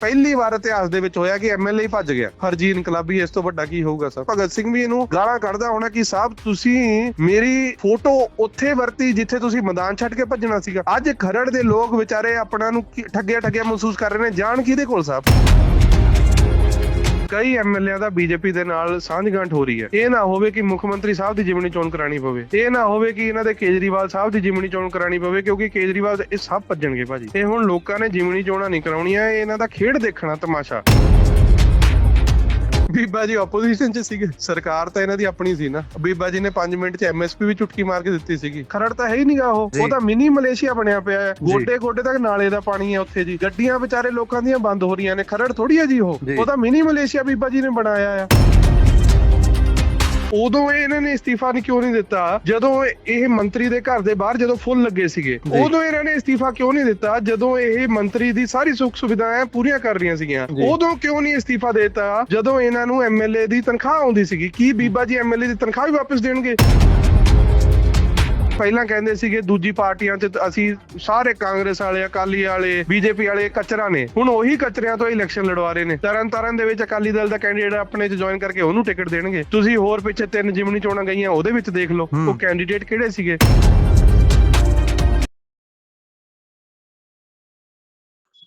ਪਹਿਲੀ ਵਾਰ ਇਤਿਹਾਸ ਦੇ ਵਿੱਚ ਹੋਇਆ ਕਿ ਐਮਐਲਏ ਭੱਜ ਗਿਆ। ਹਰਜੀਤ ਇਨਕਲਾਬੀ ਇਸ ਤੋਂ ਵੱਡਾ ਕੀ ਹੋਊਗਾ ਸਰ? ਭਗਤ ਸਿੰਘ ਵੀ ਇਹਨੂੰ ਗਾਲਾਂ ਕੱਢਦਾ ਹੋਣਾ ਕਿ ਸਾਹਿਬ ਤੁਸੀਂ ਮੇਰੀ ਫੋਟੋ ਉੱਥੇ ਵਰਤੀ ਜਿੱਥੇ ਤੁਸੀਂ ਮੈਦਾਨ ਛੱਡ ਕੇ ਭੱਜਣਾ ਸੀਗਾ। ਅੱਜ ਖਰੜ ਦੇ ਲੋਕ ਵਿਚਾਰੇ ਆਪਣਾ ਨੂੰ ਕੀ- ਠੱਗਿਆ ਠੱਗਿਆ ਮਹਿਸੂਸ ਕਰ ਰਹੇ ਨੇ। ਜਾਣ ਕਿਹਦੇ ਕੋਲ ਸਾਹਿਬ? ਕਈ ਐਮਐਲਏਆਂ ਦਾ ਬੀਜੇਪੀ ਦੇ ਨਾਲ ਸਾਂਝਗਾਂਠ ਹੋ ਰਹੀ ਹੈ। ਇਹ ਨਾ ਹੋਵੇ ਕਿ ਮੁੱਖ ਮੰਤਰੀ ਸਾਹਿਬ ਦੀ ਜਿਮਣੀ ਚੋਣ ਕਰਾਣੀ ਪਵੇ। ਇਹ ਨਾ ਹੋਵੇ ਕਿ ਇਹਨਾਂ ਦੇ ਕੇਜਰੀਵਾਲ ਸਾਹਿਬ ਦੀ ਜਿਮਣੀ ਚੋਣ ਕਰਾਣੀ ਪਵੇ, ਕਿਉਂਕਿ ਕੇਜਰੀਵਾਲ ਇਹ ਸਭ ਭੱਜਣਗੇ ਭਾਜੀ। ਇਹ ਹੁਣ ਲੋਕਾਂ ਨੇ ਜਿਮਣੀ ਚੋਣਾਂ ਨਹੀਂ ਕਰਾਉਣੀਆਂ, ਇਹ ਇਹਨਾਂ ਦਾ ਖੇਡ ਦੇਖਣਾ ਤਮਾਸ਼ਾ। ਬੀਬਾ ਜੀ ਆਪੋਜੀਸ਼ਨ 'ਚ ਸੀਗੇ। ਸਰਕਾਰ ਤਾਂ ਇਹਨਾਂ ਦੀ ਆਪਣੀ ਸੀ ਨਾ। ਬੀਬਾ ਜੀ ਨੇ 5 ਮਿੰਟ 'ਚ ਐਮਐਸਪੀ ਵੀ ਚੁਟਕੀ ਮਾਰ ਕੇ ਦਿੱਤੀ ਸੀਗੀ। ਖਰੜ ਤਾਂ ਹੈ ਹੀ ਨਹੀਂਗਾ ਉਹ। ਉਹ ਤਾਂ ਮਿਨੀ ਮਲੇਸ਼ੀਆ ਬਣਿਆ ਪਿਆ ਹੈ। ਗੋਡੇ ਗੋਡੇ ਤੱਕ ਨਾਲੇ ਦਾ ਪਾਣੀ ਹੈ ਉੱਥੇ ਜੀ। ਗੱਡੀਆਂ ਵਿਚਾਰੇ ਲੋਕਾਂ ਦੀਆਂ ਬੰਦ ਹੋ ਰਹੀਆਂ ਨੇ। ਖਰੜ ਥੋੜੀ ਹੈ ਜੀ ਉਹ। ਉਹ ਤਾਂ ਮਿਨੀ ਮਲੇਸ਼ੀਆ ਬੀਬਾ ਜੀ ਨੇ ਬਣਾਇਆ ਆ। ਉਦੋਂ ਇਹ ਇਹਨਾਂ ਨੇ ਇਸਤੀਫਾ ਨਹੀਂ ਕਿਉਂ ਨਹੀਂ ਦਿੱਤਾ ਜਦੋਂ ਇਹ ਮੰਤਰੀ ਦੇ ਘਰ ਦੇ ਬਾਹਰ ਜਦੋਂ ਫੁੱਲ ਲੱਗੇ ਸੀਗੇ। ਉਦੋਂ ਇਹਨਾਂ ਨੇ ਇਸਤੀਫਾ ਕਿਉਂ ਨਹੀਂ ਦਿੱਤਾ ਜਦੋਂ ਇਹ ਮੰਤਰੀ ਦੀ ਸਾਰੀ ਸੁੱਖ ਸੁਵਿਧਾਵਾਂ ਪੂਰੀਆਂ ਕਰ ਰਹੀਆਂ ਸੀਗੀਆਂ। ਉਦੋਂ ਕਿਉਂ ਨਹੀਂ ਇਸਤੀਫਾ ਦਿੱਤਾ ਜਦੋਂ ਇਹਨਾਂ ਨੂੰ ਐਮਐਲਏ ਦੀ ਤਨਖਾਹ ਆਉਂਦੀ ਸੀਗੀ ਕੀ ਬੀਬਾ ਜੀ ਐਮਐਲਏ ਦੀ ਤਨਖਾਹ ਵੀ ਵਾਪਸ ਦੇਣਗੇ ਪਹਿਲਾਂ ਕਹਿੰਦੇ ਸੀਗੇ ਦੂਜੀ ਪਾਰਟੀਆਂ ਤਾਂ ਅਸੀਂ ਸਾਰੇ ਕਾਂਗਰਸ ਵਾਲੇ ਅਕਾਲੀ ਵਾਲੇ ਬੀਜੇਪੀ ਵਾਲੇ ਕਚਰਾ ਨੇ। ਹੁਣ ਉਹੀ ਕਚਰਿਆਂ ਤੋਂ ਇਲੈਕਸ਼ਨ ਲੜਵਾ ਰਹੇ ਨੇ। ਤਰਨ ਤਾਰਨ ਦੇ ਵਿੱਚ ਅਕਾਲੀ ਦਲ ਦਾ ਕੈਂਡੀਡੇਟ ਆਪਣੇ 'ਚ ਜੁਆਇਨ ਕਰਕੇ ਉਹਨੂੰ ਟਿਕਟ ਦੇਣਗੇ। ਤੁਸੀਂ ਹੋਰ ਪਿੱਛੇ ਤਿੰਨ ਜਿਮਣੀ ਚੋਣਾਂ ਗਈਆਂ ਉਹਦੇ ਵਿੱਚ ਦੇਖ ਲਓ। ਉਹ ਕੈਂਡੀਡੇਟ ਕਿਹੜੇ ਸੀਗੇ?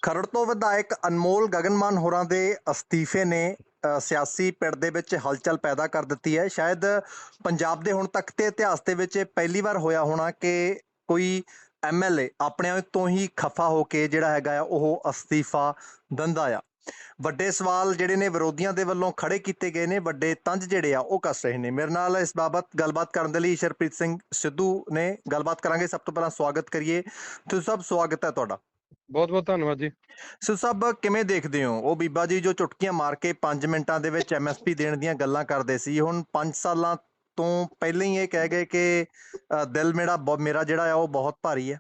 ਖਰੜ ਤੋਂ ਵਿਧਾਇਕ ਅਨਮੋਲ ਗਗਨਮਾਨ ਹੋਰਾਂ ਦੇ ਅਸਤੀਫੇ ਨੇ ਸਿਆਸੀ ਪਿੜ ਦੇ ਵਿੱਚ ਹਲਚਲ ਪੈਦਾ ਕਰ ਦਿੱਤੀ ਹੈ। ਸ਼ਾਇਦ ਪੰਜਾਬ ਦੇ ਹੁਣ ਤੱਕ ਦੇ ਇਤਿਹਾਸ ਦੇ ਵਿੱਚ ਪਹਿਲੀ ਵਾਰ ਹੋਇਆ ਹੋਣਾ ਕਿ ਕੋਈ ਐਮਐਲਏ ਆਪਣੇ ਆਪ ਤੋਂ ਹੀ ਖਫਾ ਹੋ ਕੇ ਜਿਹੜਾ ਹੈਗਾ ਆ, ਉਹ ਅਸਤੀਫਾ ਦਿੰਦਾ ਆ। ਵੱਡੇ ਸਵਾਲ ਜਿਹੜੇ ਨੇ ਵਿਰੋਧੀਆਂ ਦੇ ਵੱਲੋਂ ਖੜੇ ਕੀਤੇ ਗਏ ਨੇ, ਵੱਡੇ ਤੰਜ ਜਿਹੜੇ ਆ, ਉਹ ਕੱਸ ਰਹੇ ਨੇ। ਮੇਰੇ ਨਾਲ ਇਸ ਬਾਬਤ ਗੱਲਬਾਤ ਕਰਨ ਦੇ ਲਈ ਸ਼ਰਪ੍ਰੀਤ ਸਿੰਘ ਸਿੱਧੂ ਨੇ ਗੱਲਬਾਤ ਕਰਾਂਗੇ। ਸਭ ਤੋਂ ਪਹਿਲਾਂ ਸਵਾਗਤ ਕਰੀਏ। ਤੁਸੀਂ ਸਭ ਸਵਾਗਤ ਹੈ ਤੁਹਾਡਾ। ਬਹੁਤ ਬਹੁਤ ਧੰਨਵਾਦ ਜੀ। ਸੋ ਸਭ ਕਿਵੇਂ ਦੇਖਦੇ ਹੋ? ਉਹ ਬੀਬਾ ਜੀ ਜੋ ਚੁਟਕੀਆਂ ਮਾਰ ਕੇ 5 ਮਿੰਟਾਂ ਦੇ ਵਿੱਚ ਐਮਐਸਪੀ ਦੇਣ ਦੀਆਂ ਗੱਲਾਂ ਕਰਦੇ ਸੀ, ਹੁਣ 5 ਸਾਲਾਂ ਤੋਂ ਪਹਿਲਾਂ ਹੀ ਇਹ ਕਹਿ ਗਏ ਕਿ ਦਿਲ ਮੇਰਾ ਬ- ਮੇਰਾ ਜਿਹੜਾ ਆ ਉਹ ਬਹੁਤ ਭਾਰੀ ਹੈ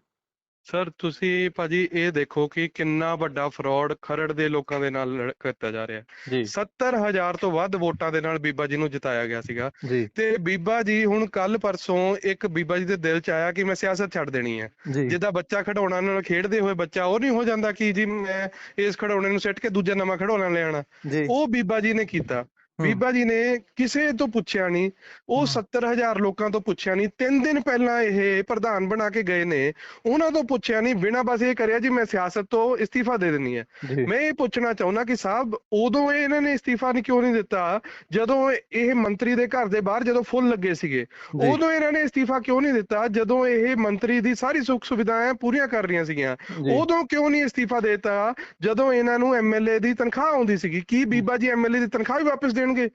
ਸਰ ਤੁਸੀਂ ਭਾਜੀ ਇਹ ਦੇਖੋ ਕਿ ਕਿੰਨਾ ਵੱਡਾ ਫਰਾਡ ਖਰੜ ਦੇ ਲੋਕਾਂ ਦੇ ਨਾਲ ਲੜ- ਕੀਤਾ ਜਾ ਰਿਹਾ ਹੈ। ਜੀ। 70000 ਤੋਂ ਵੱਧ ਵੋਟਾਂ ਦੇ ਨਾਲ ਬੀਬਾ ਜੀ ਨੂੰ ਜਿਤਾਇਆ ਗਿਆ ਸੀਗਾ। ਜੀ। ਤੇ ਬੀਬਾ ਜੀ ਹੁਣ ਕੱਲ ਪਰਸੋਂ ਇੱਕ ਬੀਬਾ ਜੀ ਦੇ ਦਿਲ 'ਚ ਆਇਆ ਕਿ ਮੈਂ ਸਿਆਸਤ ਛੱਡ ਦੇਣੀ ਹੈ। ਜੀ। ਜਿੱਦਾਂ ਬੱਚਾ ਖਿਡੌਣਾ ਨਾਲ ਖੇਡਦੇ ਹੋਏ ਬੱਚਾ ਉਹ ਨਹੀਂ ਹੋ ਜਾਂਦਾ ਕਿ ਜੀ ਮੈਂ ਇਸ ਖਿਡੌਣੇ ਨੂੰ ਸਿੱਟ ਕੇ ਦੂਜਾ ਨਵਾਂ ਖਿਡੌਣਾ ਲੈ ਆਣਾ ਜੀ। ਉਹ ਬੀਬਾ ਜੀ ਨੇ ਕੀਤਾ। ਬੀਬਾ ਜੀ ਨੇ ਕਿਸੇ ਤੋਂ ਪੁੱਛਿਆ ਨਹੀਂ ਉਹ ਹਮ। 70000 ਲੋਕਾਂ ਤੋਂ ਪੁੱਛਿਆ ਨਹੀਂ ਤਿੰਨ ਦਿਨ ਪਹਿਲਾਂ ਇਹ ਪ੍ਰਧਾਨ ਬਣਾ ਕੇ ਗਏ ਨੇ ਉਹਨਾਂ ਤੋਂ ਪੁੱਛਿਆ ਨਹੀਂ ਬਿਨਾਂ ਬਸ ਇਹ ਕਰਿਆ ਜੀ ਮੈਂ ਸਿਆਸਤ ਤੋਂ ਇਸਤੀਫਾ ਦੇ ਦੇਣੀ ਹੈ। ਮੈਂ ਇਹ ਪੁੱਛਣਾ ਚਾਹੁੰਦਾ ਕਿ ਸਾਹਿਬ ਉਦੋਂ ਇਹ ਇਹਨਾਂ ਨੇ ਇਸਤੀਫਾ ਨਹੀਂ ਕਿਉਂ ਨਹੀਂ ਦਿੱਤਾ? ਜਦੋਂ ਇਹ ਮੰਤਰੀ ਦੇ ਘਰ ਦੇ ਬਾਹਰ ਜਦੋਂ ਫੁੱਲ ਲੱਗੇ ਸੀਗੇ। ਉਦੋਂ ਇਹਨਾਂ ਨੇ ਇਸਤੀਫਾ ਕਿਉਂ ਨਹੀਂ ਦਿੱਤਾ? ਜਦੋਂ ਇਹ ਮੰਤਰੀ ਦੀ ਸਾਰੀ ਸੁੱਖ ਸੁਵਿਧਾਵਾਂ ਪੂਰੀਆਂ ਕਰ ਰਹੀਆਂ ਸੀਗੀਆਂ ਉਦੋਂ ਕਿਉਂ ਨਹੀਂ ਇਸਤੀਫਾ ਦਿੱਤਾ? ਜਦੋਂ ਇਹਨਾਂ ਨੂੰ ਐਮਐਲਏ ਦੀ ਤਨਖਾਹ ਆਉਂਦੀ ਸੀਗੀ ਕੀ ਬੀਬਾ ਜੀ ਐਮਐਲਏ ਦੀ ਤਨਖਾਹ ਵੀ ਵਾਪਸ ਦੇਣਗੇ।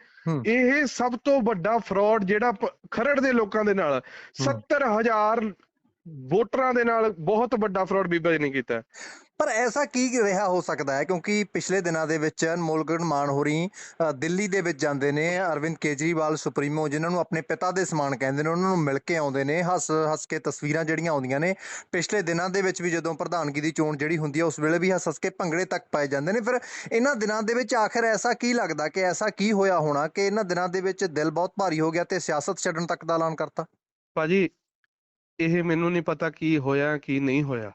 ਇਹ ਸਭ ਤੋਂ ਵੱਡਾ ਫਰਾਡ ਜਿਹੜਾ ਖਰੜ ਦੇ ਲੋਕਾਂ ਦੇ ਨਾਲ 70000 ਵੋਟਰਾਂ ਦੇ ਨਾਲ ਬਹੁਤ ਵੱਡਾ ਫਰਾਡ ਬੀਬਾ ਜੀ ਨੇ ਕੀਤਾ। ਪਰ ਐਸਾ ਕੀ ਰਿਹਾ ਹੋ ਸਕਦਾ ਹੈ? ਕਿਉਂਕਿ ਪਿਛਲੇ ਦਿਨਾਂ ਦੇ ਵਿੱਚ ਅਨਮੋਲ ਗਗਨਮਾਨ ਹੋਰੀ ਦਿੱਲੀ ਦੇ ਵਿੱਚ ਜਾਂਦੇ ਨੇ ਅਰਵਿੰਦ ਕੇਜਰੀਵਾਲ ਸੁਪਰੀਮੋ ਜਿਨ੍ਹਾਂ ਨੂੰ ਆਪਣੇ ਪਿਤਾ ਦੇ ਸਮਾਨ ਕਹਿੰਦੇ ਨੇ ਉਹਨਾਂ ਨੂੰ ਮਿਲ ਕੇ ਆਉਂਦੇ ਨੇ ਹੱਸ ਹੱਸ ਕੇ ਤਸਵੀਰਾਂ ਜਿਹੜੀਆਂ ਆਉਂਦੀਆਂ ਨੇ। ਪਿਛਲੇ ਦਿਨਾਂ ਦੇ ਵਿੱਚ ਵੀ ਜਦੋਂ ਪ੍ਰਧਾਨਗੀ ਦੀ ਚੋਣ ਜਿਹੜੀ ਹੁੰਦੀ ਹੈ ਉਸ ਵੇਲੇ ਵੀ ਹੱਸ ਹੱਸ ਕੇ ਭੰਗੜੇ ਤੱਕ ਪਾਏ ਜਾਂਦੇ ਨੇ। ਫਿਰ ਇਹਨਾਂ ਦਿਨਾਂ ਦੇ ਵਿੱਚ ਆਖਿਰ ਐਸਾ ਕੀ ਲੱਗਦਾ ਕਿ ਐਸਾ ਕੀ ਹੋਇਆ ਹੋਣਾ ਕਿ ਇਹਨਾਂ ਦਿਨਾਂ ਦੇ ਵਿੱਚ ਦਿਲ ਬਹੁਤ ਭਾਰੀ ਹੋ ਗਿਆ ਤੇ ਸਿਆਸਤ ਛੱਡਣ ਤੱਕ ਦਾ ਐਲਾਨ ਕਰਤਾ? ਭਾਜੀ ਇਹ ਮੈਨੂੰ ਨਹੀਂ ਪਤਾ ਕੀ ਹੋਇਆ ਕੀ ਨਹੀਂ ਹੋਇਆ।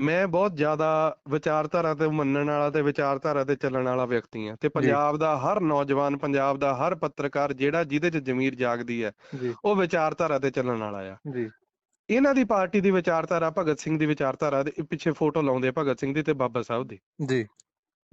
ਮੈਂ ਬਹੁਤ ਜ਼ਿਆਦਾ ਵਿਚਾਰਧਾਰਾ ਤੇ ਮੰਨਣ ਵਾਲਾ ਤੇ ਵਿਚਾਰਧਾਰਾ ਤੇ ਚੱਲਣ ਵਾਲਾ ਵਿਅਕਤੀ ਹਾਂ ਤੇ ਪੰਜਾਬ ਦਾ ਹਰ ਨੌਜਵਾਨ ਪੰਜਾਬ ਦਾ ਹਰ ਪੱਤਰਕਾਰ ਜਿਹੜਾ ਜਿਹਦੇ 'ਚ ਜ਼ਮੀਰ ਜਾਗਦੀ ਹੈ ਉਹ ਵਿਚਾਰਧਾਰਾ ਤੇ ਚੱਲਣ ਵਾਲਾ ਆ। ਜੀ। ਇਹਨਾਂ ਦੀ ਪਾਰਟੀ ਦੀ ਵਿਚਾਰਧਾਰਾ ਭਗਤ ਸਿੰਘ ਦੀ ਵਿਚਾਰਧਾਰਾ ਦੇ ਪਿੱਛੇ ਫੋਟੋ ਲਾਉਂਦੇ ਭਗਤ ਸਿੰਘ ਦੀ ਤੇ ਬਾਬਾ ਸਾਹਿਬ ਦੀ। ਜੀ।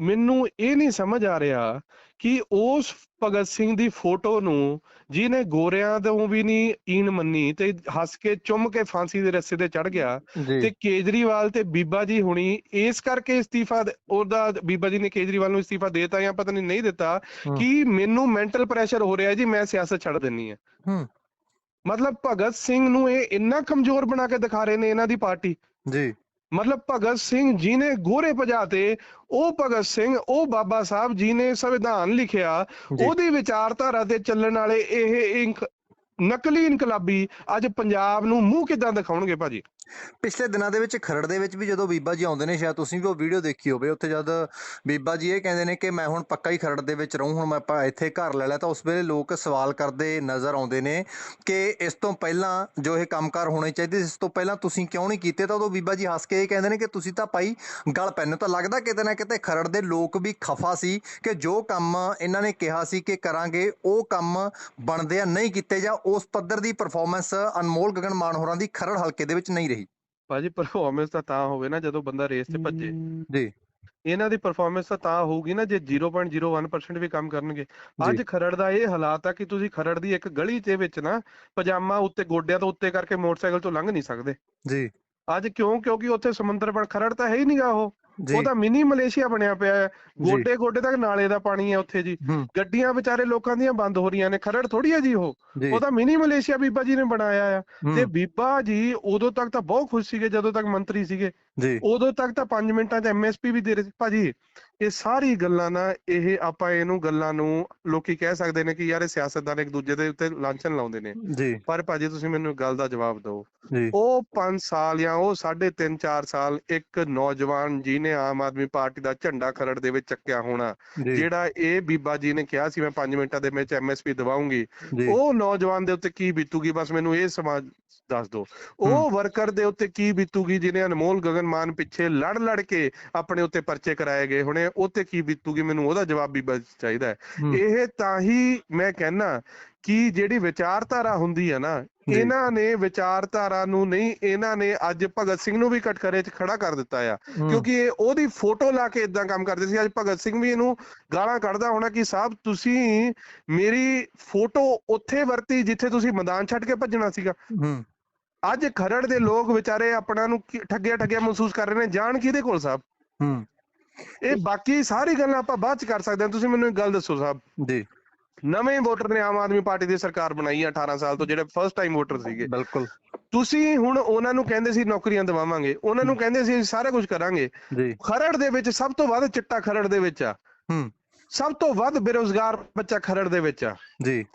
ਮੈਨੂੰ ਇਹ ਨਹੀਂ ਸਮਝ ਆ ਰਿਹਾ ਕਿ ਉਸ ਭਗਤ ਸਿੰਘ ਦੀ ਫੋਟੋ ਨੂੰ ਜਿਹਨੇ ਗੋਰਿਆਂ ਤੋਂ ਵੀ ਨਹੀਂ ਈਨ ਮੰਨੀ ਤੇ ਹੱਸ ਕੇ ਚੁੰਮ ਕੇ ਫਾਂਸੀ ਦੇ ਰੱਸੇ ਤੇ ਚੜ ਗਿਆ ਤੇ ਕੇਜਰੀਵਾਲ ਤੇ ਬੀਬਾ ਜੀ ਹੁਣੀ ਇਸ ਕਰਕੇ ਇਸਤੀਫਾ ਦੇ- ਉਹਦਾ ਬੀਬਾ ਜੀ ਨੇ ਕੇਜਰੀਵਾਲ ਨੂੰ ਇਸਤੀਫਾ ਦੇਤਾ ਜਾਂ ਪਤਾ ਨਹੀਂ ਨਹੀਂ ਦਿੱਤਾ। ਕਿ ਮੈਨੂੰ ਮੈਂਟਲ ਪ੍ਰੈਸ਼ਰ ਹੋ ਰਿਹਾ ਜੀ ਮੈਂ ਸਿਆਸਤ ਛੱਡ ਦਿੰਨੀ ਹੈ ਹੂੰ। ਮਤਲਬ ਭਗਤ ਸਿੰਘ ਨੂੰ ਇਹ ਇੰਨਾ ਕਮਜ਼ੋਰ ਬਣਾ ਕੇ ਦਿਖਾ ਰਹੇ ਨੇ ਇਹਨਾਂ ਦੀ ਪਾਰਟੀ। ਜੀ। ਮਤਲਬ ਭਗਤ ਸਿੰਘ ਜੀ ਨੇ ਗੋਰੇ ਭਜਾਤੇ ਉਹ ਭਗਤ ਸਿੰਘ ਉਹ ਬਾਬਾ ਸਾਹਿਬ ਜੀ ਨੇ ਸੰਵਿਧਾਨ ਲਿਖਿਆ। ਉਹਦੀ ਵਿਚਾਰਧਾਰਾ ਤੇ ਚੱਲਣ ਵਾਲੇ ਇਹ ਨਕਲੀ ਇਨਕਲਾਬੀ ਅੱਜ ਪੰਜਾਬ ਨੂੰ ਮੂੰਹ ਕਿਦਾਂ ਦਿਖਾਉਣਗੇ ਭਾਜੀ ਪਿਛਲੇ ਦਿਨਾਂ ਦੇ ਵਿੱਚ ਖਰੜ ਦੇ ਵਿੱਚ ਵੀ ਜਦੋਂ ਬੀਬਾ ਜੀ ਆਉਂਦੇ ਨੇ ਸ਼ਾਇਦ ਤੁਸੀਂ ਵੀ ਉਹ ਵੀਡੀਓ ਦੇਖੀ ਹੋਵੇ ਉੱਥੇ ਜਦ ਬੀਬਾ ਜੀ ਇਹ ਕਹਿੰਦੇ ਨੇ ਕਿ ਮੈਂ ਹੁਣ ਪੱਕਾ ਹੀ ਖਰੜ ਦੇ ਵਿੱਚ ਰਹੂੰ ਹੁਣ ਮੈਂ ਆਪਾਂ ਇੱਥੇ ਘਰ ਲੈ ਲਿਆ ਤਾਂ ਉਸ ਵੇਲੇ ਲੋਕ ਸਵਾਲ ਕਰਦੇ ਨਜ਼ਰ ਆਉਂਦੇ ਨੇ ਕਿ ਇਸ ਤੋਂ ਪਹਿਲਾਂ ਜੋ ਇਹ ਕੰਮਕਾਰ ਹੋਣੇ ਚਾਹੀਦੇ ਸੀ, ਇਸ ਤੋਂ ਪਹਿਲਾਂ ਤੁਸੀਂ ਕਿਉਂ ਨਹੀਂ ਕੀਤੇ? ਤਾਂ ਉਦੋਂ ਬੀਬਾ ਜੀ ਹੱਸ ਕੇ ਇਹ ਕਹਿੰਦੇ ਨੇ ਕਿ ਤੁਸੀਂ ਤਾਂ ਭਾਈ ਗਲ ਪੈਨੇ ਤਾਂ ਲੱਗਦਾ ਕਿਤੇ ਨਾ ਕਿਤੇ ਖਰੜ ਦੇ ਲੋਕ ਵੀ ਖਫਾ ਸੀ ਕਿ ਜੋ ਕੰਮ ਇਹਨਾਂ ਨੇ ਕਿਹਾ ਸੀ ਕਿ ਕਰਾਂਗੇ ਉਹ ਕੰਮ ਬਣਦੇ ਆ ਨਹੀਂ ਕੀਤੇ ਜਾਂ ਉਸ ਪੱਧਰ ਦੀ ਪਰਫਾਰਮੈਂਸ ਅਨਮੋਲ ਗਗਨ ਮਾਨ ਹੋਰਾਂ ਦੀ ਖਰੜ ਹਲਕੇ ਦੇ ਵਿੱਚ ਨਹੀਂ ਰਹੀ। ਭਾਜੀ ਪਰਫਾਰਮੈਂਸ ਤਾਂ ਤਾਂ ਹੋਵੇ ਨਾ ਜਦੋਂ ਬੰਦਾ ਰੇਸ ਤੇ ਭੱਜੇ। ਜੀ। ਇਹਨਾਂ ਦੀ ਪਰਫਾਰਮੈਂਸ ਤਾਂ ਤਾਂ ਹੋਊਗੀ ਨਾ ਜੇ 0.01% ਵੀ ਕੰਮ ਕਰਨਗੇ। ਅੱਜ। ਖਰੜ ਦਾ ਇਹ ਹਾਲਾਤ ਆ ਕਿ ਤੁਸੀਂ ਖਰੜ ਦੀ ਇੱਕ ਗਲੀ ਦੇ ਵਿੱਚ ਨਾ ਪਜਾਮਾ ਉੱਤੇ ਗੋਡਿਆਂ ਤੋਂ ਉੱਤੇ ਕਰਕੇ ਮੋਟਰਸਾਈਕਲ ਤੋਂ ਲੰਘ ਨਹੀਂ ਸਕਦੇ। ਜੀ। ਅੱਜ ਕਿਉਂ? ਕਿਉਂਕਿ ਉੱਥੇ ਸਮੁੰਦਰ ਬਣ ਖਰੜ ਤਾਂ ਹੈ ਹੀ ਨਹੀਂਗਾ ਉਹ। ਉਹ ਤਾਂ ਮਿਨੀ ਮਲੇਸ਼ੀਆ ਬਣਿਆ ਪਿਆ ਹੈ। ਗੋਡੇ ਗੋਡੇ ਤੱਕ ਨਾਲੇ ਦਾ ਪਾਣੀ ਹੈ ਉੱਥੇ ਜੀ। ਗੱਡੀਆਂ ਵਿਚਾਰੇ ਲੋਕਾਂ ਦੀਆਂ ਬੰਦ ਹੋ ਰਹੀਆਂ ਨੇ। ਖਰੜ ਥੋੜੀ ਹੈ ਜੀ ਉਹ। ਉਹ ਤਾਂ ਮਿਨੀ ਮਲੇਸ਼ੀਆ ਬੀਬਾ ਜੀ ਨੇ ਬਣਾਇਆ ਆ। ਤੇ ਬੀਬਾ ਜੀ ਉਦੋਂ ਤੱਕ ਤਾਂ ਬਹੁਤ ਖੁਸ਼ ਸੀਗੇ ਜਦੋਂ ਤੱਕ ਮੰਤਰੀ ਸੀਗੇ। ਉਦੋਂ ਤੱਕ ਤਾਂ 5 ਮਿੰਟਾਂ 'ਚ ਐਮਐਸਪੀ ਵੀ ਦੇ ਰਹੇ ਸੀ। ਭਾਜੀ ਇਹ ਸਾਰੀ ਗੱਲਾਂ ਨਾ ਇਹ ਆਪਾਂ ਇਹਨੂੰ ਗੱਲਾਂ ਨੂੰ ਲੋਕੀ ਕਹਿ ਸਕਦੇ ਨੇ ਕਿ ਯਾਰ ਇਹ ਸਿਆਸਤਦਾਨ ਇੱਕ ਦੂਜੇ ਦੇ ਉੱਤੇ ਲਾਂਛਨ ਲਾਉਂਦੇ ਨੇ। ਪਰ ਭਾਜੀ ਤੁਸੀਂ ਮੈਨੂੰ ਗੱਲ ਦਾ ਜਵਾਬ ਦਿਓ। ਉਹ 5 ਸਾਲ ਜਾਂ ਉਹ 3.5 4 ਸਾਲ ਇੱਕ ਨੌਜਵਾਨ ਜਿਹਨੇ ਆਮ ਆਦਮੀ ਪਾਰਟੀ ਦਾ ਝੰਡਾ ਖਰੜ ਦੇ ਵਿੱਚ ਚੱਕਿਆ ਹੋਣਾ ਜਿਹੜਾ ਇਹ ਬੀਬਾ ਜੀ ਨੇ ਕਿਹਾ ਸੀ ਮੈਂ 5 ਮਿੰਟਾਂ ਦੇ ਵਿੱਚ ਐਮਐਸਪੀ ਦਵਾਉਂਗੀ। ਉਹ ਨੌਜਵਾਨ ਦੇ ਉੱਤੇ ਕੀ ਬੀਤੂਗੀ? ਬਸ ਮੈਨੂੰ ਇਹ ਸਮਾਜ ਦੱਸ ਦਿਓ। ਉਹ ਵਰਕਰ ਦੇ ਉੱਤੇ ਕੀ ਬੀਤੂਗੀ? ਜਿਹਨੇ ਅਨਮੋਲ ਗਗਨ ਮਾਨ ਪਿੱਛੇ ਲੜ ਲੜ ਕੇ ਆਪਣੇ ਉੱਤੇ ਪਰਚੇ ਕਰਾਏ ਗਏ ਹੁਣੇ। ਉੱਤੇ ਕੀ ਬੀਤੂਗੀ ਮੈਨੂੰ ਉਹਦਾ ਜਵਾਬ ਵੀ ਬਸ ਚਾਹੀਦਾ ਹੈ। ਇਹ ਤਾਂ ਹੀ ਮੈਂ ਕਹਿਣਾ ਕਿ ਜਿਹੜੀ ਵਿਚਾਰਧਾਰਾ ਹੁੰਦੀ ਹੈ ਨਾ। ਇਹਨਾਂ ਨੇ ਵਿਚਾਰਧਾਰਾ ਨੂੰ ਨਹੀਂ ਇਹਨਾਂ ਨੇ ਅੱਜ ਭਗਤ ਸਿੰਘ ਨੂੰ ਵੀ ਕਟਕਰੇ 'ਚ ਖੜਾ ਕਰ ਦਿੱਤਾ ਆ। ਕਿਉਂਕਿ ਇਹ ਉਹਦੀ ਫੋਟੋ ਲਾ ਕੇ ਇਦਾਂ ਕੰਮ ਕਰਦੇ ਸੀ। ਅੱਜ ਭਗਤ ਸਿੰਘ ਵੀ ਇਹਨੂੰ ਗਾਲਾਂ ਕੱਢਦਾ ਹੋਣਾ ਕਿ ਸਾਹਿਬ ਤੁਸੀਂ ਮੇਰੀ ਫੋਟੋ ਉੱਥੇ ਵਰਤੀ ਜਿੱਥੇ ਤੁਸੀਂ ਮੈਦਾਨ ਛੱਡ ਕੇ ਭੱਜਣਾ ਸੀਗਾ। ਅੱਜ ਖਰੜ ਦੇ ਲੋਕ ਵਿਚਾਰੇ ਆਪਣਾ ਨੂੰ ਠੱਗਿਆ ਠੱਗਿਆ ਮਹਿਸੂਸ ਕਰ ਰਹੇ ਨੇ। ਜਾਣ ਕਿਹਦੇ ਕੋਲ ਸਾਹਿਬ? ਹੂੰ। ਇਹ ਬਾਕੀ ਸਾਰੀ ਗੱਲਾਂ ਆਪਾਂ ਬਾਅਦ ਚ ਕਰ ਸਕਦੇ ਹਾਂ। ਤੁਸੀਂ ਮੈਨੂੰ ਇੱਕ ਗੱਲ ਦੱਸੋ ਸਾਹਿਬ। ਜੀ। ਨਵੇਂ ਵੋਟਰ ਨੇ ਆਮ ਆਦਮੀ ਪਾਰਟੀ ਦੀ ਸਰਕਾਰ ਬਣਾਈ ਆ 18 ਸਾਲ ਤੋਂ ਜਿਹੜੇ ਫਰਸਟ ਟਾਈਮ ਵੋਟਰ ਸੀਗੇ। ਬਿਲਕੁਲ। ਤੁਸੀਂ ਹੁਣ ਉਹਨਾਂ ਨੂੰ ਕਹਿੰਦੇ ਸੀ ਨੌਕਰੀਆਂ ਦਿਵਾਵਾਂਗੇ ਉਹਨਾਂ ਨੂੰ ਕਹਿੰਦੇ ਸੀ ਸਾਰਾ ਕੁਝ ਕਰਾਂਗੇ। ਖਰੜ ਦੇ ਵਿੱਚ ਸਭ ਤੋਂ ਵੱਧ ਚਿੱਟਾ ਖਰੜ ਦੇ ਵਿੱਚ ਆ। ਹੂੰ। ਸਭ ਤੋਂ ਵੱਧ ਬੇਰੋਜ਼ਗਾਰ ਬੱਚਾ ਖਰੜ ਦੇ ਵਿੱਚ ਆ। ਜੀ।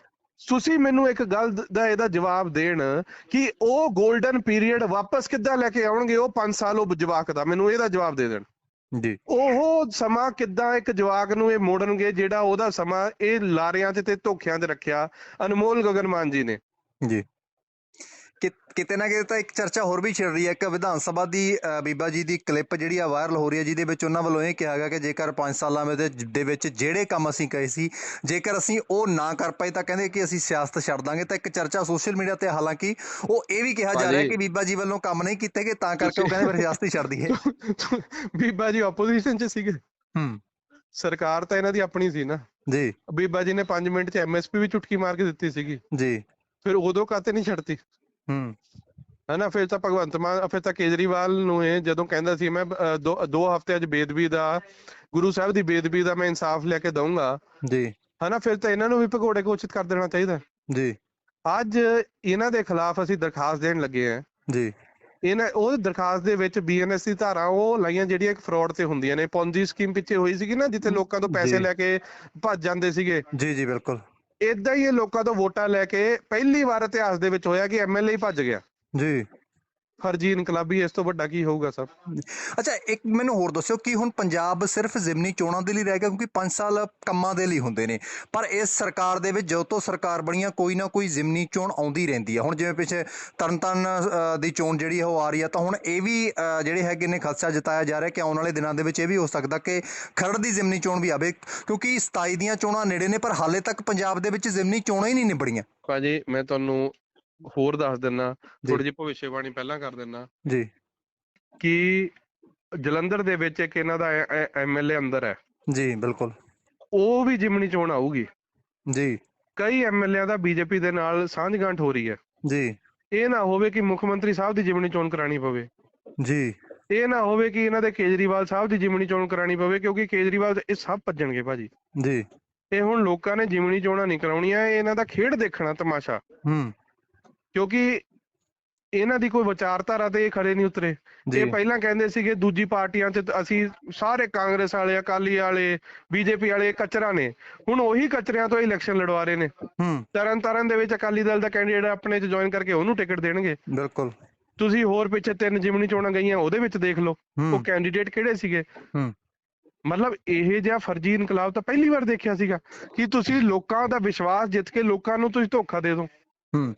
ਤੁਸੀਂ ਮੈਨੂੰ ਇੱਕ ਗੱਲ ਦ- ਦਾ ਇਹਦਾ ਜਵਾਬ ਦੇਣ ਕਿ ਉਹ 골ਡਨ ਪੀਰੀਅਡ ਵਾਪਸ ਕਿੱਦਾਂ ਲੈ ਕੇ ਆਉਣਗੇ? ਉਹ 5 ਸਾਲ ਉਹ ਜਵਾਕ ਦਾ। ਮੈਨੂੰ ਇਹਦਾ ਜਵਾਬ ਦੇ ਦੇਣ। ਜੀ। ਉਹ ਸਮਾਂ ਕਿੱਦਾਂ ਇੱਕ ਜਵਾਕ ਨੂੰ ਇਹ ਮੋੜਨਗੇ ਜਿਹੜਾ ਉਹਦਾ ਸਮਾਂ ਇਹ ਲਾਰਿਆਂ 'ਚ ਤੇ ਧੋਖਿਆਂ 'ਚ ਰੱਖਿਆ ਅਨਮੋਲ ਗਗਨਮਾਨ ਜੀ ਨੇ। ਜੀ। ਕਿ- ਕਿਤੇ ਨਾ ਕਿਤੇ ਤਾਂ ਇੱਕ ਚਰਚਾ ਹੋਰ ਵੀ ਛਿੜ ਰਹੀ ਹੈ ਇੱਕ ਵਿਧਾਨ ਸਭਾ ਦੀ ਅ, ਬੀਬਾ ਜੀ ਦੀ ਕਲਿੱਪ ਜਿਹੜੀ ਆ ਵਾਇਰਲ ਹੋ ਰਹੀ ਹੈ ਜਿਹਦੇ ਵਿੱਚ ਉਹਨਾਂ ਵੱਲੋਂ ਇਹ ਕਿਹਾ ਗਿਆ ਕਿ ਜੇਕਰ 5 ਸਾਲਾਂ ਦੇ ਦੇ ਵਿੱਚ ਜਿਹੜੇ ਕੰਮ ਅਸੀਂ ਕਹੇ ਸੀ ਜੇਕਰ ਅਸੀਂ ਉਹ ਨਾ ਕਰ ਪਾਏ ਤਾਂ ਕਹਿੰਦੇ ਕਿ ਅਸੀਂ ਸਿਆਸਤ ਛੱਡ ਦਾਂਗੇ। ਤਾਂ ਇੱਕ ਚਰਚਾ ਸੋਸ਼ਲ ਮੀਡੀਆ ਤੇ ਹਾਲਾਂਕਿ ਉਹ ਇਹ ਵੀ ਕਿਹਾ ਜਾ ਰਿਹਾ ਭਾਜੀ- ਕਿ ਬੀਬਾ ਜੀ ਵੱਲੋਂ ਕੰਮ ਨਹੀਂ ਕੀਤੇ ਗਏ ਤਾਂ ਕਰਕੇ ਉਹ ਕਹਿੰਦੇ ਫਿਰ ਸਿਆਸਤ ਹੀ ਛੱਡ ਦਈਏ ਬੀਬਾ ਜੀ ਆਪੋਜੀਸ਼ਨ 'ਚ ਸੀਗੇ। ਹੂੰ। ਸਰਕਾਰ ਤਾਂ ਇਹਨਾਂ ਦੀ ਆਪਣੀ ਸੀ ਨਾ। ਜੀ। ਬੀਬਾ ਜੀ ਨੇ 5 ਮਿੰਟ 'ਚ ਐਮਐਸਪੀ ਵੀ ਚੁਟਕੀ ਮਾਰ ਕੇ ਦਿੱਤੀ ਸੀਗੀ। ਜੀ। ਫਿਰ ਉਦੋਂ ਕਾਤੇ ਨਹੀਂ ਛੱਡਤੀ? ਹੂੰ। ਹਨਾ ਫਿਰ ਤਾਂ ਭਗਵੰਤ ਮਾਨ ਫਿਰ ਤਾਂ ਕੇਜਰੀਵਾਲ ਨੂੰ ਇਹ ਜਦੋਂ ਕਹਿੰਦਾ ਸੀ ਮੈਂ ਅ, ਦੋ ਦੋ ਹਫ਼ਤੇ ਅੱਜ ਬੇਦਬੀ ਦਾ ਗੁਰੂ ਸਾਹਿਬ ਦੀ ਬੇਦਬੀ ਦਾ ਮੈਂ ਇਨਸਾਫ ਲੈ ਕੇ ਦਊਂਗਾ। ਜੀ। ਹਨਾ ਫਿਰ ਤਾਂ ਇਹਨਾਂ ਨੂੰ ਵੀ ਭਗੌੜੇ ਘੋਸ਼ਿਤ ਕਰ ਦੇਣਾ ਚਾਹੀਦਾ। ਜੀ। ਅੱਜ ਇਹਨਾਂ ਦੇ ਖਿਲਾਫ ਅਸੀਂ ਦਰਖਾਸਤ ਦੇਣ ਲੱਗੇ ਆ ਜੀ। ਇਹਨਾਂ ਉਹ ਦਰਖਾਸਤ ਦੇ ਵਿੱਚ ਬੀਐਨਐਸ ਦੀ ਧਾਰਾ ਉਹ ਲਾਈਆਂ ਜਿਹੜੀਆਂ ਇੱਕ ਫਰਾਡ ਤੇ ਹੁੰਦੀਆਂ ਨੇ। ਪੌਂਜੀ ਸਕੀਮ ਪਿੱਛੇ ਹੋਈ ਸੀਗੀ ਨਾ ਜਿੱਥੇ ਲੋਕਾਂ ਤੋਂ ਪੈਸੇ ਜੀ। ਲੈ ਕੇ ਭੱਜ ਜਾਂਦੇ ਸੀਗੇ। ਜੀ ਜੀ ਬਿਲਕੁਲ। ਇਦਾਂ ਹੀ ਇਹ ਲੋਕਾਂ ਤੋਂ ਵੋਟਾਂ ਲੈ ਕੇ ਪਹਿਲੀ ਵਾਰ ਇਤਿਹਾਸ ਦੇ ਵਿੱਚ ਹੋਇਆ ਕਿ ਐਮਐਲਏ ਹੀ ਭੱਜ ਗਿਆ। ਜੀ। ਫਰਜੀ ਇਨਕਲਾਬੀ ਇਸ ਤੋਂ ਵੱਡਾ ਕੀ ਹੋਊਗਾ ਸਰ? ਅੱਛਾ ਇੱਕ ਮੈਨੂੰ ਹੋਰ ਦੱਸਿਓ ਕਿ ਹੁਣ ਪੰਜਾਬ ਸਿਰਫ ਜ਼ਿਮਨੀ ਚੋਣਾਂ ਦੇ ਲਈ ਰਹਿ ਗਿਆ ਕਿਉਂਕਿ 5 ਸਾਲ ਕੰਮਾਂ ਦੇ ਲਈ ਹੁੰਦੇ ਨੇ। ਪਰ ਇਸ ਸਰਕਾਰ ਦੇ ਵਿੱਚ ਜਦੋਂ ਤੋਂ ਸਰਕਾਰ ਬਣੀਆਂ ਕੋਈ ਨਾ ਕੋਈ ਜ਼ਿਮਨੀ ਚੋਣ ਆਉਂਦੀ ਰਹਿੰਦੀ ਆ। ਹੁਣ ਜਿਵੇਂ ਪਿੱਛੇ ਤਰਨਤਾਰਨ ਅ, ਦੀ ਚੋਣ ਜਿਹੜੀ ਉਹ ਆ ਰਹੀ ਆ ਤਾਂ ਹੁਣ ਇਹ ਵੀ ਜਿਹੜੇ ਹੈਗੇ ਨੇ ਖਦਸ਼ਾ ਜਤਾਇਆ ਜਾ ਰਿਹਾ ਕਿ ਆਉਣ ਵਾਲੇ ਦਿਨਾਂ ਦੇ ਵਿੱਚ ਇਹ ਵੀ ਹੋ ਸਕਦਾ ਕਿ ਖਰੜ ਦੀ ਜ਼ਿਮਨੀ ਚੋਣ ਵੀ ਆਵੇ ਕਿਉਂਕਿ 27 ਦੀਆਂ ਚੋਣਾਂ ਨੇੜੇ ਨੇ ਪਰ ਹਾਲੇ ਤੱਕ ਪੰਜਾਬ ਦੇ ਵਿੱਚ ਜ਼ਿਮਨੀ ਚੋਣਾਂ ਹੀ ਨਹੀਂ ਨਿਬੜੀਆਂ ਭਾਜੀ ਮੈਂ ਤੁਹਾਨੂੰ ਹੋਰ ਦੱਸ ਦਿੰਨਾ ਥੋੜੀ ਜਿਹੀ ਭਵਿੱਖਬਾਣੀ ਪਹਿਲਾਂ ਕਰ ਦਿੰਨਾ। ਜੀ। ਕਿ ਜਲੰਧਰ ਦੇ ਵਿੱਚ ਇੱਕ ਇਹਨਾਂ ਦਾ ਐਮਐਲਏ ਅੰਦਰ ਹੈ ਜੀ ਬਿਲਕੁਲ। ਉਹ ਵੀ ਜਿਮਣੀ ਚੋਣ ਆਊਗੀ। ਜੀ। ਕਈ ਐਮਐਲਏਆਂ ਦਾ ਬੀਜੇਪੀ ਦੇ ਨਾਲ ਸਾਂਝਗਾਂਠ ਹੋ ਰਹੀ ਹੈ ਜੀ। ਇਹ ਨਾ ਹੋਵੇ ਕਿ ਮੁੱਖ ਮੰਤਰੀ ਸਾਹਿਬ ਦੀ ਜਿਮਣੀ ਚੋਣ ਕਰਾਣੀ ਪਵੇ। ਜੀ। ਇਹ ਨਾ ਹੋਵੇ ਕਿ ਇਹਨਾਂ ਦੇ ਕੇਜਰੀਵਾਲ ਸਾਹਿਬ ਦੀ ਜਿਮਣੀ ਚੋਣ ਕਰਾਣੀ ਪਵੇ ਕਿਉਂਕਿ ਕੇਜਰੀਵਾਲ ਇਹ ਸਭ ਭੱਜਣਗੇ ਭਾਜੀ। ਜੀ। ਇਹ ਹੁਣ ਲੋਕਾਂ ਨੇ ਜਿਮਣੀ ਚੋਣਾਂ ਨਹੀਂ ਕਰਾਉਣੀਆਂ ਇਹ ਇਹਨਾਂ ਦਾ ਖੇਡ ਦੇਖਣਾ ਤਮਾਸ਼ਾ। ਹੂੰ। ਕਿਉਂਕਿ ਇਹਨਾਂ ਦੀ ਕੋਈ ਵਿਚਾਰਧਾਰਾ ਤੇ ਇਹ ਖੜੇ ਨਹੀਂ ਉਤਰੇ। ਜੀ। ਇਹ ਪਹਿਲਾਂ ਕਹਿੰਦੇ ਸੀਗੇ ਦੂਜੀ ਪਾਰਟੀਆਂ ਤਾਂ ਅਸੀਂ ਸਾਰੇ ਕਾਂਗਰਸ ਵਾਲੇ ਅਕਾਲੀ ਵਾਲੇ ਬੀਜੇਪੀ ਵਾਲੇ ਕਚਰਾ ਨੇ। ਹੁਣ ਉਹੀ ਕਚਰਿਆਂ ਤੋਂ ਇਲੈਕਸ਼ਨ ਲੜਵਾ ਰਹੇ ਨੇ। ਹੂੰ। ਤਰਨ ਤਾਰਨ ਦੇ ਵਿੱਚ ਅਕਾਲੀ ਦਲ ਦਾ ਕੈਂਡੀਡੇਟ ਆਪਣੇ 'ਚ ਜੁਆਇਨ ਕਰਕੇ ਉਹਨੂੰ ਟਿਕਟ ਦੇਣਗੇ। ਬਿਲਕੁਲ। ਤੁਸੀਂ ਹੋਰ ਪਿੱਛੇ ਤਿੰਨ ਜਿਮਨੀ ਚੋਣਾਂ ਗਈਆਂ ਉਹਦੇ ਵਿੱਚ ਦੇਖ ਲਓ ਉਹ ਕੈਂਡੀਡੇਟ ਕਿਹੜੇ ਸੀਗੇ? ਹੂੰ। ਮਤਲਬ ਇਹ ਜਿਹਾ ਫਰਜ਼ੀ ਇਨਕਲਾਬ ਤਾਂ ਪਹਿਲੀ ਵਾਰ ਦੇਖਿਆ ਸੀਗਾ ਕਿ ਤੁਸੀਂ ਲੋਕਾਂ ਦਾ ਵਿਸ਼ਵਾਸ ਜਿੱਤ ਕੇ ਲੋਕਾਂ ਨੂੰ ਤੁਸੀਂ ਧੋਖਾ ਦੇ ਦਿਓ। ਹੂੰ।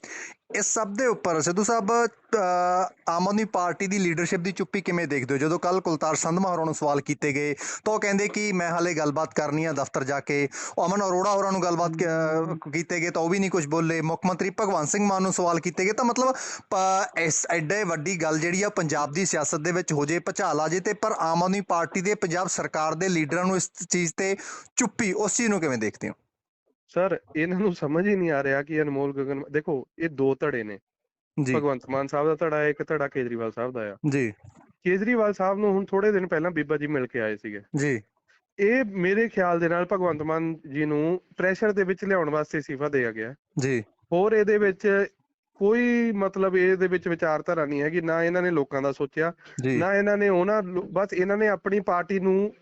ਇਸ ਸਭ ਦੇ ਉੱਪਰ ਸਿੱਧੂ ਸਾਹਿਬ ਆਮ ਆਦਮੀ ਪਾਰਟੀ ਦੀ ਲੀਡਰਸ਼ਿਪ ਦੀ ਚੁੱਪੀ ਕਿਵੇਂ ਦੇਖਦੇ ਹੋ? ਜਦੋਂ ਕੱਲ ਕੁਲਤਾਰ ਸੰਧਮਾ ਹੋਰਾਂ ਨੂੰ ਸਵਾਲ ਕੀਤੇ ਗਏ, ਤਾਂ ਉਹ ਕਹਿੰਦੇ ਕਿ ਮੈਂ ਹਾਲੇ ਗੱਲਬਾਤ ਕਰਨੀ ਆ ਦਫ਼ਤਰ ਜਾ ਕੇ। ਅਮਨ ਅਰੋੜਾ ਹੋਰਾਂ ਨੂੰ ਗੱਲਬਾਤ ਕੀਤੇ ਗਏ, ਤਾਂ ਉਹ ਵੀ ਨਹੀਂ ਕੁਝ ਬੋਲੇ। ਮੁੱਖ ਮੰਤਰੀ ਭਗਵੰਤ ਸਿੰਘ ਮਾਨ ਨੂੰ ਸਵਾਲ ਕੀਤੇ ਗਏ, ਤਾਂ ਮਤਲਬ, ਪ- ਇਸ ਐਡੇ ਵੱਡੀ ਗੱਲ ਜਿਹੜੀ ਆ, ਪੰਜਾਬ ਦੀ ਸਿਆਸਤ ਦੇ ਵਿੱਚ ਹੋ ਜੇ ਭਚਾਲ ਆ ਜੇ ਤੇ, ਪਰ ਆਮ ਆਦਮੀ ਪਾਰਟੀ ਦੇ ਪੰਜਾਬ ਸਰਕਾਰ ਦੇ ਲੀਡਰਾਂ ਨੂੰ ਇਸ ਚੀਜ਼ ਤੇ ਚੁੱਪੀ, ਉਸ ਚੀਜ਼ ਨੂੰ ਕਿਵੇਂ ਦੇਖਦੇ ਹੋ? ਸਰ ਇਹਨਾਂ ਨੂੰ ਸਮਝ ਹੀ ਨਹੀਂ ਆ ਰਿਹਾ ਕਿ ਅਨਮੋਲ ਗਗਨ ਦੇਖੋ ਇਹ ਦੋ ਧੜੇ ਨੇ। ਜੀ। ਭਗਵੰਤ ਮਾਨ ਸਾਹਿਬ ਦਾ ਧੜਾ ਇੱਕ ਧੜਾ ਕੇਜਰੀਵਾਲ ਸਾਹਿਬ ਦਾ ਆ। ਜੀ। ਕੇਜਰੀਵਾਲ ਸਾਹਿਬ ਨੂੰ ਹੁਣ ਥੋੜੇ ਦਿਨ ਪਹਿਲਾਂ ਬੀਬਾ ਜੀ ਮਿਲ ਕੇ ਆਏ ਸੀਗੇ। ਜੀ। ਇਹ ਮੇਰੇ ਖਿਆਲ ਦੇ ਨਾਲ ਭਗਵੰਤ ਮਾਨ ਜੀ ਨੂੰ ਪ੍ਰੈਸ਼ਰ ਦੇ ਵਿੱਚ ਲਿਆਉਣ ਵਾਸਤੇ ਅਸਤੀਫਾ ਦਿਆ ਗਿਆ। ਜੀ। ਹੋਰ ਇਹਦੇ ਵਿੱਚ ਕੋਈ ਮਤਲਬ ਇਹਦੇ ਵਿੱਚ ਵਿਚਾਰਧਾਰਾ ਨਹੀਂ ਹੈਗੀ ਨਾ ਇਹਨਾਂ ਨੇ ਲੋਕਾਂ ਦਾ ਸੋਚਿਆ ਨਾ ਇਹਨਾਂ ਨੇ ਉਹਨਾਂ ਬਸ ਇਹਨਾਂ ਨੇ ਆਪਣੀ ਪਾਰਟੀ ਨੂੰ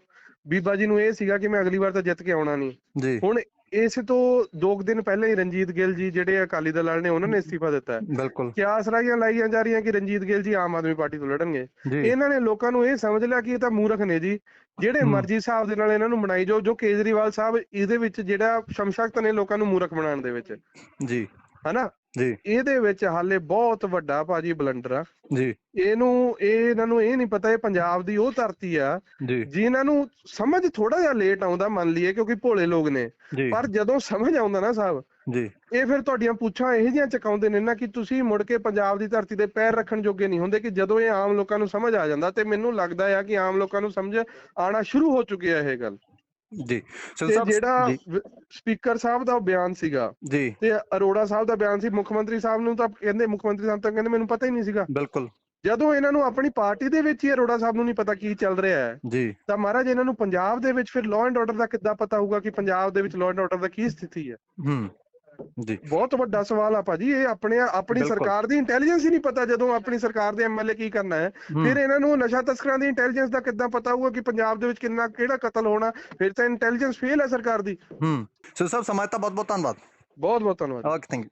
ਬੀਬਾ ਜੀ ਨੂੰ ਇਹ ਸੀਗਾ ਕਿ ਮੈਂ ਅਗਲੀ ਵਾਰ ਤਾਂ ਜਿੱਤ ਕੇ ਆਉਣਾ ਨਹੀਂ। ਹੁਣ ਇਸ ਤੋਂ ਦੋ ਕੁ ਦਿਨ ਪਹਿਲਾਂ ਹੀ ਰਣਜੀਤ ਗਿੱਲ ਜੀ ਜਿਹੜੇ ਅਕਾਲੀ ਦਲ ਵਾਲੇ ਨੇ ਉਹਨਾਂ ਨੇ ਅਸਤੀਫਾ ਦਿੱਤਾ ਹੈ। ਬਿਲਕੁਲ। ਕਿਆਸ ਰਾਈਆਂ ਲਾਈਆਂ ਜਾ ਰਹੀਆਂ ਕਿ ਰਣਜੀਤ ਗਿੱਲ ਜੀ ਆਮ ਆਦਮੀ ਪਾਰਟੀ ਤੋਂ ਲੜਨਗੇ? ਇਹਨਾਂ ਨੇ ਲੋਕਾਂ ਨੂੰ ਇਹ ਸਮਝ ਲਿਆ ਕਿ ਇਹ ਤਾਂ ਮੂਰਖ ਨੇ ਜੀ। ਜਿਹੜੇ। ਮਰਜ਼ੀ ਹਿਸਾਬ ਦੇ ਨਾਲ ਇਹਨਾਂ ਨੂੰ ਬਣਾਈ ਜੋ ਜੋ ਕੇਜਰੀਵਾਲ ਸਾਹਿਬ ਇਹਦੇ ਵਿੱਚ ਜਿਹੜਾ ਸ਼ਮਸ਼ਕਤ ਨੇ ਲੋਕਾਂ ਨੂੰ ਮੂਰਖ ਬਣਾਉਣ ਦੇ ਵਿੱਚ। ਜੀ। ਹਨਾ? ਜੀ। ਇਹਦੇ ਵਿੱਚ ਹਾਲੇ ਬਹੁਤ ਵੱਡਾ ਭਾਜੀ ਬਲੰਡਰ ਆ। ਜੀ। ਇਹਨੂੰ ਇਹ ਇਹਨਾਂ ਨੂੰ ਇਹ ਨਹੀਂ ਪਤਾ ਇਹ ਪੰਜਾਬ ਦੀ ਉਹ ਧਰਤੀ ਆ ਜੀ। ਜਿਨ੍ਹਾਂ ਨੂੰ ਸਮਝ ਥੋੜਾ ਜਿਹਾ ਲੇਟ ਆਉਂਦਾ ਮੰਨ ਲਈਏ ਕਿਉਂਕਿ ਭੋਲੇ ਲੋਕ ਨੇ। ਪਰ ਜਦੋਂ ਸਮਝ ਆਉਂਦਾ ਨਾ ਸਾਹਿਬ ਜੀ। ਇਹ ਫਿਰ ਤੁਹਾਡੀਆਂ ਪੁੱਛਾਂ ਇਹੋ ਜਿਹੀਆਂ ਚਕਾਉਂਦੇ ਨੇ ਨਾ ਕਿ ਤੁਸੀਂ ਮੁੜ ਕੇ ਪੰਜਾਬ ਦੀ ਧਰਤੀ ਤੇ ਪੈਰ ਰੱਖਣ ਜੋਗੇ ਨਹੀਂ ਹੁੰਦੇ ਕਿ ਜਦੋਂ ਇਹ ਆਮ ਲੋਕਾਂ ਨੂੰ ਸਮਝ ਆ ਜਾਂਦਾ ਤੇ ਮੈਨੂੰ ਲੱਗਦਾ ਆ ਕਿ ਆਮ ਲੋਕਾਂ ਨੂੰ ਸਮਝ ਆਣਾ ਸ਼ੁਰੂ ਹੋ ਚੁੱਕੀ ਹੈ ਇਹ ਗੱਲ। ਜੀ ਤੇ ਜਿਹੜਾ ਸਪੀਕਰ ਸਾਹਿਬ ਦਾ ਬਿਆਨ ਸੀਗਾ ਜੀ। ਤੇ ਅਰੋੜਾ ਸਾਹਿਬ ਦਾ ਬਿਆਨ ਸੀ ਮੁੱਖ ਮੰਤਰੀ ਸਾਹਿਬ ਨੂੰ ਤਾਂ ਕਹਿੰਦੇ ਮੁੱਖ ਮੰਤਰੀ ਸਾਹਿਬ ਤਾਂ ਕਹਿੰਦੇ ਮੈਨੂੰ ਪਤਾ ਹੀ ਨਹੀਂ ਸੀਗਾ। ਬਿਲਕੁਲ। ਜਦੋਂ ਇਹਨਾਂ ਨੂੰ ਆਪਣੀ ਪਾਰਟੀ ਦੇ ਵਿੱਚ ਹੀ ਅਰੋੜਾ ਸਾਹਿਬ ਨੂੰ ਨਹੀਂ ਪਤਾ ਕੀ ਚੱਲ ਰਿਹਾ ਹੈ ਜੀ। ਤਾਂ ਮਹਾਰਾਜ ਇਹਨਾਂ ਨੂੰ ਪੰਜਾਬ ਦੇ ਵਿੱਚ ਫਿਰ ਲਾਅ ਐਂਡ ਆਰਡਰ ਦਾ ਕਿੱਦਾਂ ਪਤਾ ਹੋਊਗਾ ਕਿ ਪੰਜਾਬ ਦੇ ਵਿੱਚ ਲਾਅ ਐਂਡ ਆਰਡਰ ਦਾ ਕੀ ਸਥਿਤੀ ਹੈ? ਹੂੰ। ਜੀ। ਬਹੁਤ ਵੱਡਾ ਸਵਾਲ ਆ ਭਾਜੀ ਇਹ ਆਪਣੇ ਆਪਣੀ। ਸਰਕਾਰ ਦੀ ਇੰਟੈਲੀਜੈਂਸ ਹੀ ਨਹੀਂ ਪਤਾ ਜਦੋਂ ਆਪਣੀ ਸਰਕਾਰ ਦੇ ਐਮਐਲਏ ਕੀ ਕਰਨਾ ਹੈ। ਫਿਰ ਇਹਨਾਂ ਨੂੰ ਨਸ਼ਾ ਤਸਕਰਾਂ ਦੀ ਇੰਟੈਲੀਜੈਂਸ ਦਾ ਕਿੱਦਾਂ ਪਤਾ ਹੋਊਗਾ ਕਿ ਪੰਜਾਬ ਦੇ ਵਿੱਚ ਕਿੰਨਾ ਕਿਹੜਾ ਕਤਲ ਹੋਣਾ ਫਿਰ ਤਾਂ ਇੰਟੈਲੀਜੈਂਸ ਫੇਲ ਹੈ ਸਰਕਾਰ ਦੀ। ਹੂੰ। ਸਿੱਧੂ ਸਾਹਿਬ ਸਮਾਜ ਦਾ ਬਹੁਤ ਬਹੁਤ ਧੰਨਵਾਦ। ਬਹੁਤ ਬਹੁਤ ਧੰਨਵਾਦ। Okay thank you